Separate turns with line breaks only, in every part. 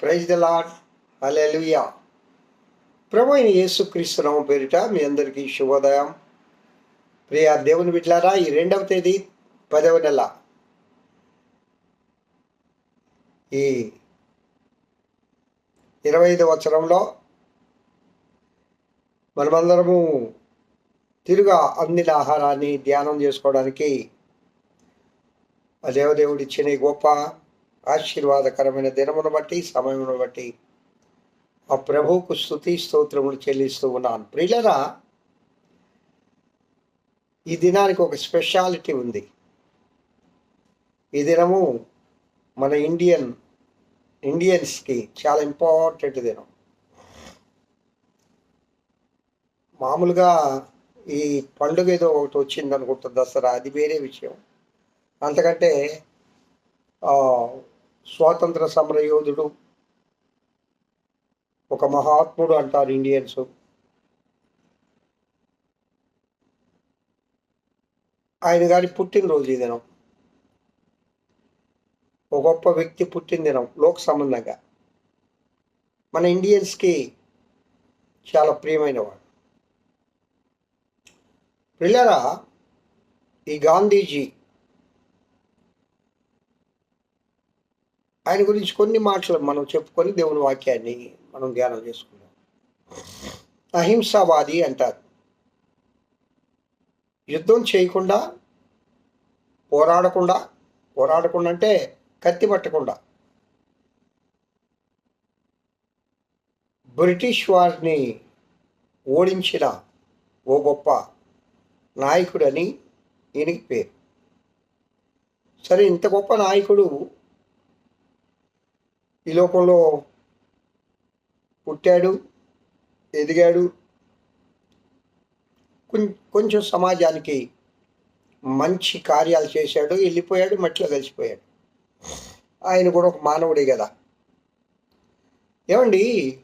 Praise the lord hallelujah ప్రభు అయిన యేసుక్రీస్తు నామం పేరిట మీ అందరికీ శుభోదయం. ప్రియ దేవుని బిడ్డారా ఈ రెండవ తేదీ పదవ నెల. ఈ ఇరవై ఐదు సంవత్సరంలో మనమందరము తిరుగా అందిన ఆహారాన్ని ధ్యానం చేసుకోవడానికి ఆ దేవదేవుడు ఇచ్చిన గొప్ప ఆశీర్వాదకరమైన దినమును బట్టి సమయమును బట్టి ఆ ప్రభువుకు స్థుతి స్తోత్రములు చెల్లిస్తూ ఉన్నాను. ప్రియులరా ఈ దినానికి ఒక స్పెషాలిటీ ఉంది. ఈ దినము మన ఇండియన్ ఇండియన్స్కి చాలా ఇంపార్టెంట్ దినం. మామూలుగా ఈ పండుగ ఏదో ఒకటి వచ్చింది అనుకుంటుంది దసరా అది వేరే విషయం. అంతకంటే స్వాతంత్ర సమర యోధుడు ఒక మహాత్ముడు అంటారు ఇండియన్స్. ఆయన గారి పుట్టినరోజు ఈ దినం. ఒక గొప్ప వ్యక్తి పుట్టినదినం లోక్ లోక సంబంధంగా. మన ఇండియన్స్కి చాలా ప్రియమైన వాడు పిల్లరా ఈ గాంధీజీ ఆయన గురించి కొన్ని మాటలు మనం చెప్పుకొని దేవుని వాక్యాన్ని మనం ధ్యానం చేసుకుందాం. అహింసావాది అంటారు. యుద్ధం చేయకుండా పోరాడకుండా పోరాడకుండా అంటే కత్తి పట్టకుండా. బ్రిటిష్ వారిని ఓడించిన ఓ గొప్ప నాయకుడని ఈయనకి పేరు. సరే ఇంత గొప్ప నాయకుడు ఈ లోకంలో పుట్టాడు ఎదిగాడు. కొం- కొంచెం సమాజానికి మంచి కార్యాలు చేశాడు వెళ్ళిపోయాడు మట్టిలో కలిసిపోయాడు. ఆయన కూడా ఒక మానవుడే కదా. ఏమండి?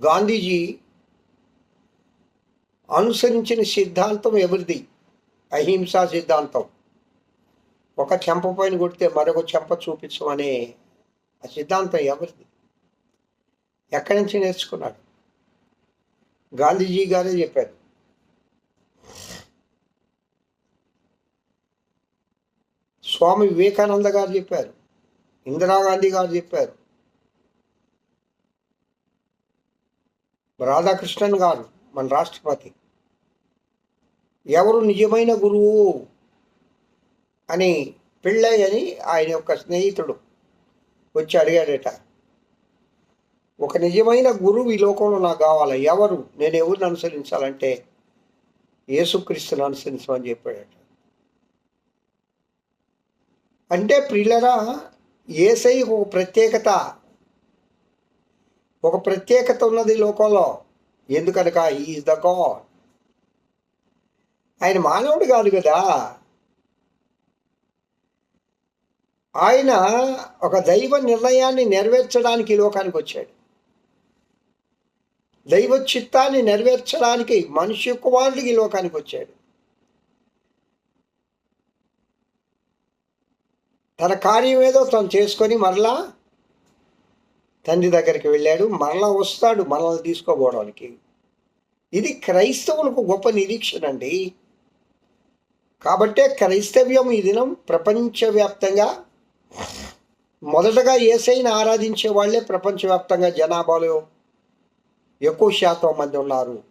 గాంధీజీ అనుసరించిన సిద్ధాంతం ఎవరిది? అహింసా సిద్ధాంతం. ఒక చెంప పైన కొడితే మరొక చెంప చూపించమనే ఆ సిద్ధాంతం ఎవరిది? ఎక్కడి నుంచి నేర్చుకున్నాడు? గాంధీజీ గారే చెప్పారు. స్వామి వివేకానంద గారు చెప్పారు. ఇందిరాగాంధీ గారు చెప్పారు. రాధాకృష్ణన్ గారు మన రాష్ట్రపతి. ఎవరు నిజమైన గురువు అని పిళ్ళయ్య అని ఆయన యొక్క స్నేహితుడు. వచ్చి అడిగాడట ఒక నిజమైన గురువు ఈ లోకంలో నాకు కావాలి? ఎవరు? నేను ఎవరిని అనుసరించాలంటే యేసుక్రీస్తుని అనుసరించమని చెప్పాడట. అంటే ప్రియులరా ఏసై ఒక ప్రత్యేకత ఒక ప్రత్యేకత ఉన్నది ఈ లోకంలో. ఎందుకనక? ఈజ్ ద గాడ్ ఆయన మానవుడు కాదు కదా. ఆయన ఒక దైవ నిర్ణయాన్ని నెరవేర్చడానికి లోకానికి వచ్చాడు. దైవ చిత్తాన్ని నెరవేర్చడానికి మనిషి కుమారుడికి లోకానికి వచ్చాడు. తన కార్యం ఏదో తను చేసుకొని మరలా తండ్రి దగ్గరికి వెళ్ళాడు. మరలా వస్తాడు మనల్ని తీసుకోపోవడానికి ఇది క్రైస్తవులకు గొప్ప నిరీక్షణ అండి. కాబట్టే క్రైస్తవ్యం ఈ దినం ప్రపంచవ్యాప్తంగా మొదటగా ఏసైని ఆరాధించే వాళ్ళే ప్రపంచవ్యాప్తంగా జనాభాలో ఎక్కువ శాతం మంది ఉన్నారు.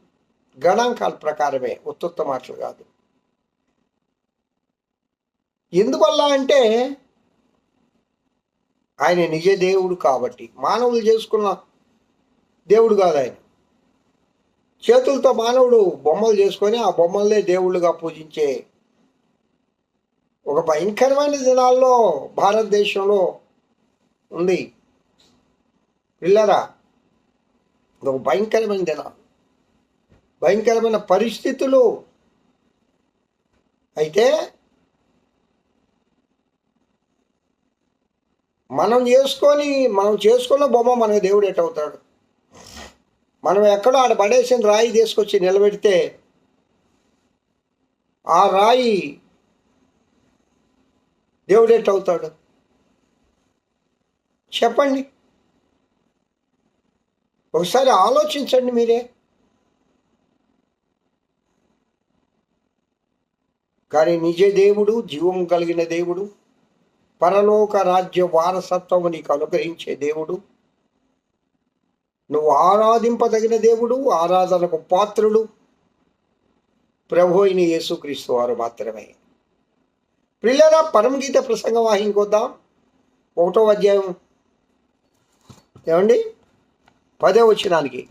గణాంకాల ప్రకారమే ఉత్తుత్త మాటలు కాదు. ఎందువల్ల అంటే ఆయన నిజ దేవుడు కాబట్టి మానవులు చేసుకున్న దేవుడు కాదు ఆయన. చేతులతో మానవుడు బొమ్మలు చేసుకొని ఆ బొమ్మల్నే దేవుళ్ళుగా పూజించే ఒక భయంకరమైన దినాల్లో భారతదేశంలో ఉంది. పిల్లరా ఇది ఒక భయంకరమైన దినాలు భయంకరమైన పరిస్థితులు. అయితే మనం చేసుకొని మనం చేసుకున్న బొమ్మ మనకు దేవుడు ఎట్టవుతాడు. మనం ఎక్కడో ఆడ పడేసిన రాయి తీసుకొచ్చి నిలబెడితే ఆ రాయి దేవుడేట్ అవుతాడు? చెప్పండి. ఒకసారి ఆలోచించండి మీరే. కానీ నిజ దేవుడు జీవం కలిగిన దేవుడు పరలోక రాజ్య వారసత్వం నీకు అనుగ్రహించే దేవుడు నువ్వు ఆరాధింపదగిన దేవుడు ఆరాధనకు పాత్రుడు ప్రభు అయిన యేసుక్రీస్తు వారు మాత్రమే. పిల్లల పరమగీత ప్రసంగ వాహినికి వద్దాం ఒకటో అధ్యాయం. ఏమండి? పదో వచ్చినానికి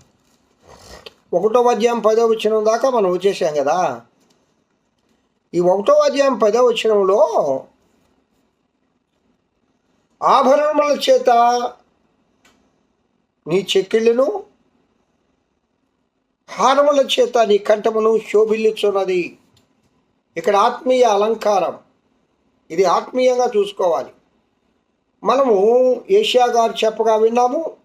ఒకటో అధ్యాయం పదో వచ్చిన దాకా మనం వచ్చేసాం కదా. ఈ ఒకటో అధ్యాయం పదో వచ్చినంలో ఆభరణముల చేత నీ చెక్కిళ్ళను హారముల చేత నీ కంఠమును శోభిల్లుచున్నది. ఇక్కడ ఆత్మీయ అలంకారం. ఇది ఆత్మీయంగా చూసుకోవాలి. మనము ఏషియా గారు చెప్పగా విన్నాము.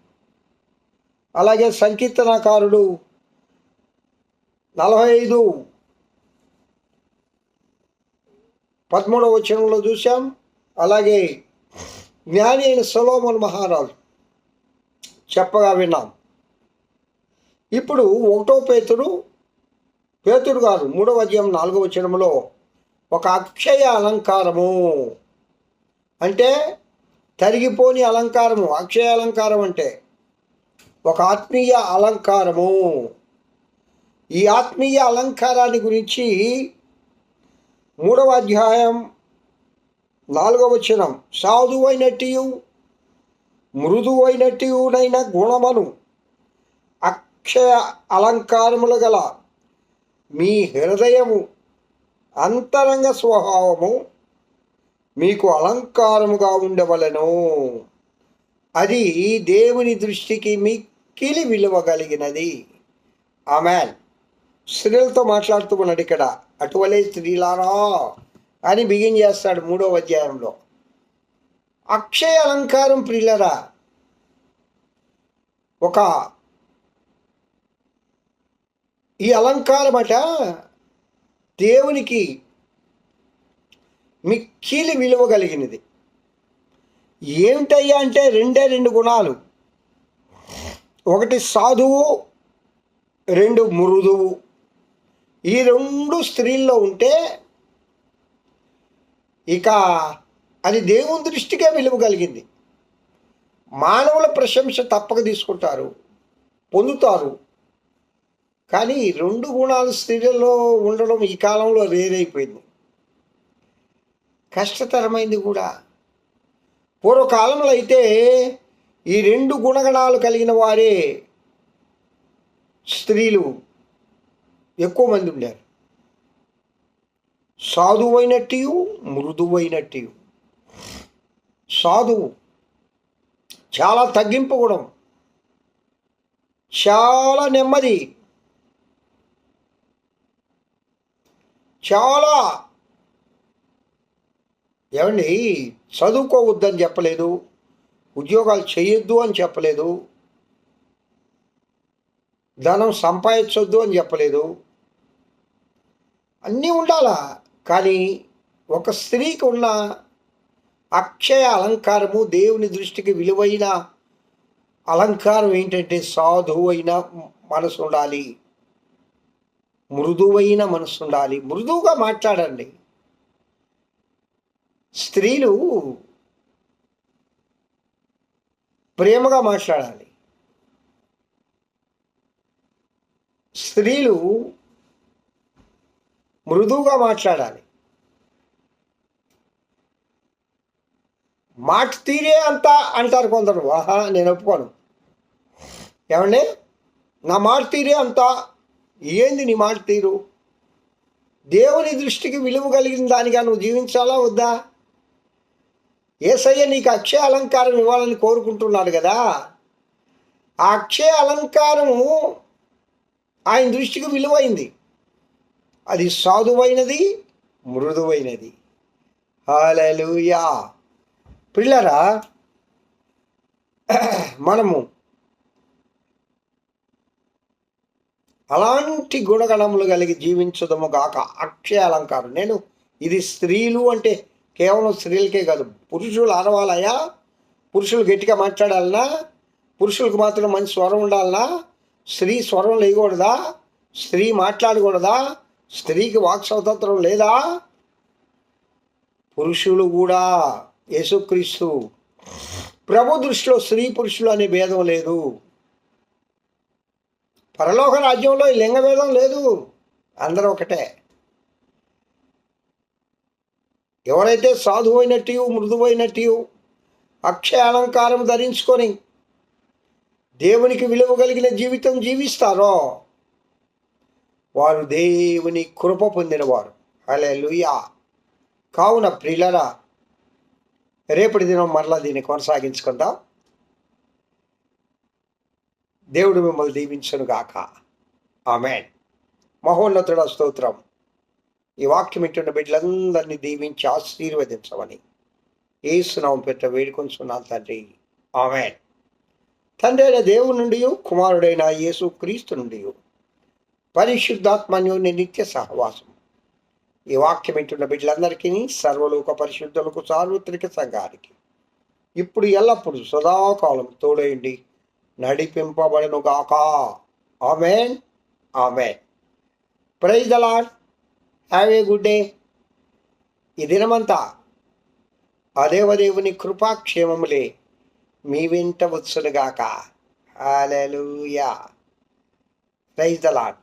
అలాగే సంకీర్తనకారుడు నలభై ఐదు పదమూడవ వచనంలో చూసాం అలాగే జ్ఞాని అయిన సొలోమన్ మహారాజు చెప్పగా విన్నాం. ఇప్పుడు ఒకటో పేతుడు పేతుడు గారు మూడవ అధ్యాయం నాలుగవ వచనంలో ఒక అక్షయ అలంకారము. అంటే తరిగిపోని అలంకారము అక్షయ అలంకారం అంటే ఒక ఆత్మీయ అలంకారము. ఈ ఆత్మీయ అలంకారాన్ని గురించి మూడవ అధ్యాయం నాలుగవ వచనం. సాధువైనట్టియు మృదువైనట్టునైన గుణమను అక్షయ అలంకారములు గల మీ హృదయము అంతరంగ స్వభావము మీకు అలంకారముగా ఉండవలను. అది దేవుని దృష్టికి మిక్కిలి విలువ కలిగినది. ఆమెన్. స్త్రీలతో మాట్లాడుతూ ఉన్నాడు ఇక్కడ. అటువలే స్త్రీలారా అని బిగిన్ చేస్తాడు మూడవ అధ్యాయంలో. అక్షయ అలంకారం ప్రియులరా ఒక ఈ అలంకారం అట దేవునికి మిక్కిలి విలువ కలిగినది. ఏమిటయ్యా అంటే రెండే రెండు గుణాలు. ఒకటి సాధువు రెండు మృదువు. ఈ రెండు స్త్రీల్లో ఉంటే ఇక అది దేవుని దృష్టికే విలువ కలిగింది. మానవుల ప్రశంస తప్పక తీసుకుంటారు పొందుతారు. కానీ రెండు గుణాలు స్త్రీలలో ఉండడం ఈ కాలంలో రేరైపోయింది కష్టతరమైంది కూడా. పూర్వకాలంలో అయితే ఈ రెండు గుణగణాలు కలిగిన వారే స్త్రీలు. ఎక్కువ మంది ఉండారు సాధువైనట్టు మృదువైనట్టు సాధువు. చాలా తగ్గింపు గుణం. చాలా నెమ్మది. చాలా. ఏమండి చదువుకోవద్దని చెప్పలేదు ఉద్యోగాలు చేయొద్దు అని చెప్పలేదు ధనం సంపాదించొద్దు అని చెప్పలేదు. అన్నీ ఉండాలా? కానీ ఒక స్త్రీకి ఉన్న అక్షయ అలంకారము దేవుని దృష్టికి విలువైన అలంకారం ఏంటంటే సాధువైన మనసు ఉండాలి. మృదువైన మనసు ఉండాలి మృదువుగా మాట్లాడండి. స్త్రీలు ప్రేమగా మాట్లాడాలి. స్త్రీలు మృదువుగా మాట్లాడాలి. మాట తీరే అంత అంటారు కొందరు. ఆహా నేను ఒప్పుకోను. ఏమండి? నా మాట తీరే అంతా ఏంది నీ మాట తీరు? దేవుని దృష్టికి విలువ కలిగిన దానిగా నువ్వు జీవించాలా వద్దా? ఏసయ్య నీకు అక్షయ అలంకారం ఇవ్వాలని కోరుకుంటున్నాడు కదా? ఆ అక్షయ అలంకారము ఆయన దృష్టికి విలువైంది. అది సాధువైనది మృదువైనది. హాలూయా పిల్లరా మనము అలాంటి గుణగణములు కలిగి జీవించదము గాక. అక్షయ అలంకారం. నేను ఇది స్త్రీలు అంటే కేవలం స్త్రీలకే కాదు పురుషులు ఆడవాలయా పురుషులు గట్టిగా మాట్లాడాలనా పురుషులకు మాత్రం మంచి స్వరం ఉండాలనా స్త్రీ స్వరం లేకూడదా స్త్రీ మాట్లాడకూడదా స్త్రీకి వాక్ స్వాతంత్రం లేదా? పురుషులు కూడా యేసుక్రీస్తు. ప్రభు దృష్టిలో స్త్రీ పురుషులు అనే భేదం లేదు. పరలోక రాజ్యంలో ఈ లింగభేదం లేదు. అందరూ ఒకటే. ఎవరైతే సాధువైనట్టు మృదువైనట్టు అక్షయ అలంకారం ధరించుకొని దేవునికి విలువ కలిగిన జీవితం జీవిస్తారో వారు దేవుని కృప పొందినవారు. అలే లుయా కావున ప్రిలరా రేపటి దినం మరలా దీన్ని కొనసాగించుకుందాం. దేవుడు మిమ్మల్ని దీవించను గాక. ఆమెన్. మహోన్నతుడ స్తోత్రం. ఈ వాక్యం ఇంటున్న బిడ్డలందరినీ దీవించి ఆశీర్వదించమని ఏసునామం పెట్ట వేడుకొంచున్నాను తండ్రి. ఆమెన్. తండ్రి అయిన దేవుడి నుండి కుమారుడైన యేసు క్రీస్తు నుండి పరిశుద్ధాత్మన్యోని నిత్య సహవాసం. ఈ వాక్యం వింటున్న బిడ్డలందరికీ సర్వలోక పరిశుద్ధులకు సార్వత్రిక సంఘానికి ఇప్పుడు ఎల్లప్పుడు సదాకాలం తోడేయండి నడిపింపబడను గాక. Amen. Amen. Praise the Lord have a good day. ఈ దినమంతా అదేవదేవుని కృపాక్షేమములే మీ వెంట వచ్చునుగాక హాలూయా ప్రైజ్ ద లాడ్